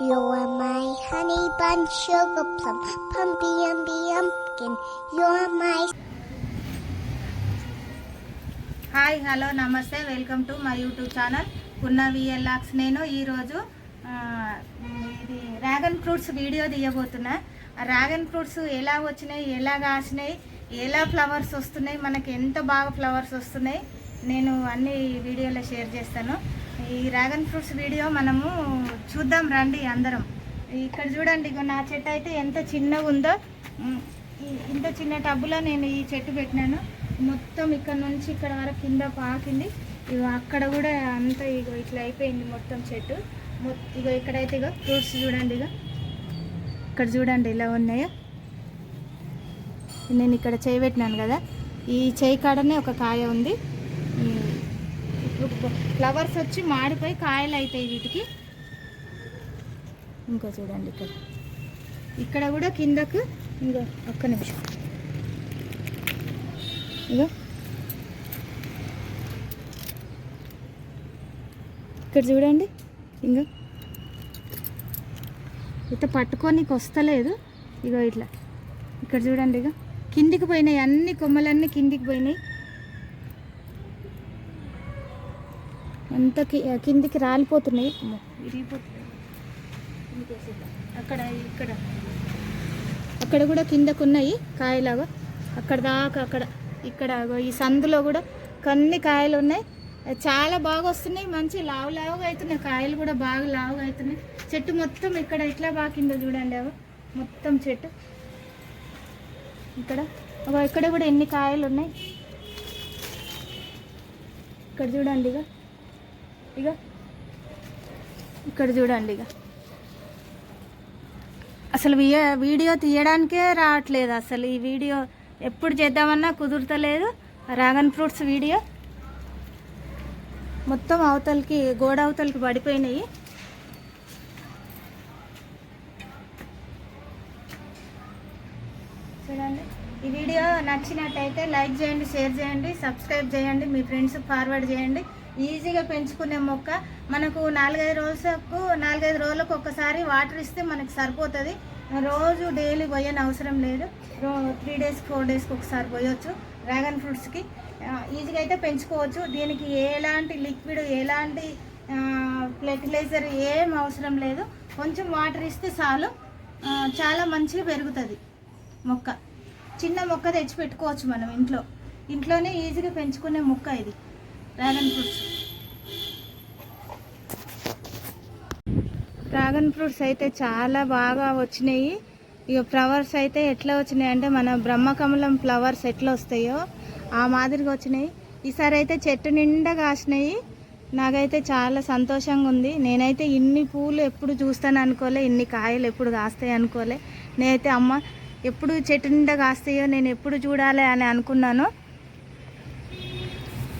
You're my honey bun, sugar plum, pumpy umby You are my hi hello నమస్తే welcome to my YouTube channel ఉన్న విఎల్ఆక్స్ నేను ఈరోజు ఇది డ్రాగన్ ఫ్రూట్స్ వీడియో తీయబోతున్నా. డ్రాగన్ ఫ్రూట్స్ ఎలా వచ్చినాయి ఎలా కాసినాయి ఎలా ఫ్లవర్స్ వస్తున్నాయి మనకి ఎంత బాగా ఫ్లవర్స్ వస్తున్నాయి నేను అన్ని వీడియోలో షేర్ చేస్తాను. ఈ డ్రాగన్ ఫ్రూట్స్ వీడియో మనము చూద్దాం రండి అందరం. ఇక్కడ చూడండి ఇగో నా చెట్టు అయితే ఎంత చిన్నగా ఉందో. ఇంత చిన్న టబ్బులో నేను ఈ చెట్టు పెట్టినాను. మొత్తం ఇక్కడ నుంచి ఇక్కడ వరకు కింద పాకింది. ఇగో అక్కడ కూడా అంతా ఇగో ఇట్లా అయిపోయింది మొత్తం చెట్టు. ఇగో ఇక్కడైతే ఇగో ఫ్రూట్స్ చూడండి ఇగో. ఇక్కడ చూడండి ఇలా ఉన్నాయో. నేను ఇక్కడ చేయి పెట్టినాను కదా. ఈ చేయి కాడనే ఒక కాయ ఉంది. ఫ్లవర్స్ వచ్చి మాడిపోయి కాయలు అవుతాయి వీటికి. ఇంకో చూడండి ఇక్కడ. ఇక్కడ కూడా కిందకు ఇంకో ఒక్క నిమిషం. ఇగో. ఇక్కడ చూడండి. ఇంకా. ఇట్లా పట్టుకోనికి వస్తలేదు. ఇగో ఇట్లా. ఇక్కడ చూడండి ఇక కిందికి పోయినాయి అన్ని కొమ్మలన్నీ కిందికి పోయినాయి. అంత కిందికి రాలిపోతున్నాయి. విరిగిపోతున్నాయి. అక్కడ ఇక్కడ. అక్కడ కూడా కిందకు ఉన్నాయి కాయలాగా. అక్కడ దాకా అక్కడ ఇక్కడ ఈ సందులో కూడా కొన్ని కాయలు ఉన్నాయి. చాలా బాగా వస్తున్నాయి. మంచి లావు లావుగా అవుతున్నాయి కాయలు కూడా బాగా లావుగా అవుతున్నాయి చెట్టు మొత్తం ఇక్కడ ఎట్లా బాకిందో చూడండి అవి మొత్తం చెట్టు. ఇక్కడ. ఇక్కడ కూడా ఎన్ని కాయలు ఉన్నాయి? ఇక్కడ చూడండి ఇక ఇక. ఇక్కడ చూడండి ఇక. అసలు వీడియో తీయడానికే రావట్లేదు అసలు ఈ వీడియో. ఎప్పుడు చేద్దామన్నా కుదురుతలేదు. Dragon fruits video. మొత్తం అవతలకి గోడ అవతలకి పడిపోయినాయి. చూడండి. ఈ వీడియో నచ్చినట్టయితే లైక్ చేయండి షేర్ చేయండి సబ్స్క్రైబ్ చేయండి మీ ఫ్రెండ్స్ ఫార్వర్డ్ చేయండి. ఈజీగా పెంచుకునే మొక్క. మనకు నాలుగైదు రోజులకు నాలుగైదు రోజులకు ఒకసారి వాటర్ ఇస్తే మనకు సరిపోతుంది. రోజు డైలీ పోయని అవసరం లేదు. రో త్రీ డేస్ ఫోర్ డేస్కి ఒకసారి పోయొచ్చు డ్రాగన్ ఫ్రూట్స్కి ఈజీగా అయితే పెంచుకోవచ్చు. దీనికి ఎలాంటి లిక్విడ్ ఎలాంటి ఫెర్టిలైజర్ ఏం అవసరం లేదు. కొంచెం వాటర్ ఇస్తే చాలు. చాలా మంచిగా పెరుగుతుంది మొక్క. చిన్న మొక్క తెచ్చి పెట్టుకోవచ్చు మనం ఇంట్లో. ఇంట్లోనే ఈజీగా పెంచుకునే మొక్క ఇది. డ్రాగన్ ఫ్రూట్స్ డ్రాగన్ ఫ్రూట్స్ అయితే చాలా బాగా వచ్చినాయి. ఇక ఫ్లవర్స్ అయితే ఎట్లా వచ్చినాయి అంటే మన బ్రహ్మకమలం ఫ్లవర్స్ ఎట్లా వస్తాయో ఆ మాదిరిగా వచ్చినాయి. ఈసారి అయితే చెట్టు నిండా కాసినాయి. నాకైతే చాలా సంతోషంగా ఉంది. నేనైతే ఇన్ని పూలు ఎప్పుడు చూస్తాను అనుకోలే ఇన్ని కాయలు ఎప్పుడు కాస్తాయి అనుకోలే. నేనైతే అమ్మ ఎప్పుడు చెట్టు నిండా కాస్తాయో నేను ఎప్పుడు చూడాలి అని అనుకున్నాను.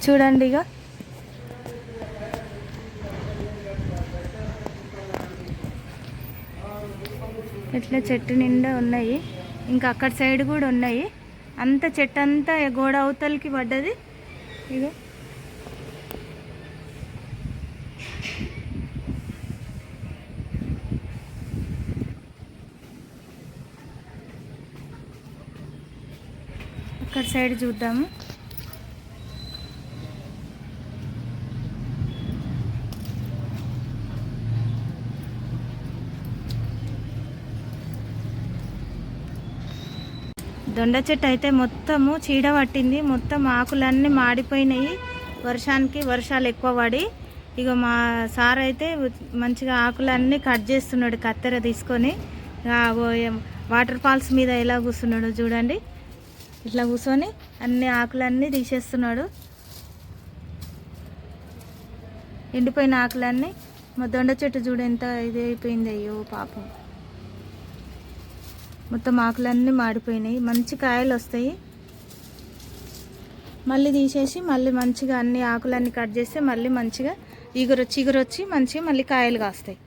చూడండి ఇక ఇట్లా చెట్టు నిండా ఉన్నాయి. ఇంకా అక్కడ సైడ్ కూడా ఉన్నాయి. అంత చెట్టు అంతా గోడ అవతలకి పడ్డది. ఇగో. అక్కడ సైడ్ చూద్దాము. దొండ చెట్టు అయితే మొత్తము చీడ పట్టింది. మొత్తం ఆకులన్నీ మాడిపోయినాయి. వర్షానికి వర్షాలు ఎక్కువ పడి ఇక మా సార్ అయితే మంచిగా ఆకులన్నీ కట్ చేస్తున్నాడు కత్తెర తీసుకొని. వాటర్ ఫాల్స్ మీద ఎలా కూర్చున్నాడు చూడండి. ఇట్లా కూర్చొని అన్ని ఆకులన్నీ తీసేస్తున్నాడు. ఎండిపోయిన ఆకులన్నీ. మా దొండ చెట్టు చూడు ఎంత ఇది అయిపోయింది. అయ్యో పాపం. మొత్తం ఆకులన్నీ మాడిపోయినాయి. మంచి కాయలు వస్తాయి. మళ్ళీ తీసేసి మళ్ళీ మంచిగా అన్ని ఆకులన్నీ కట్ చేస్తే మళ్ళీ మంచిగా ఈగురు చిగురు మంచిగా మళ్ళీ కాయలు కాస్తాయి.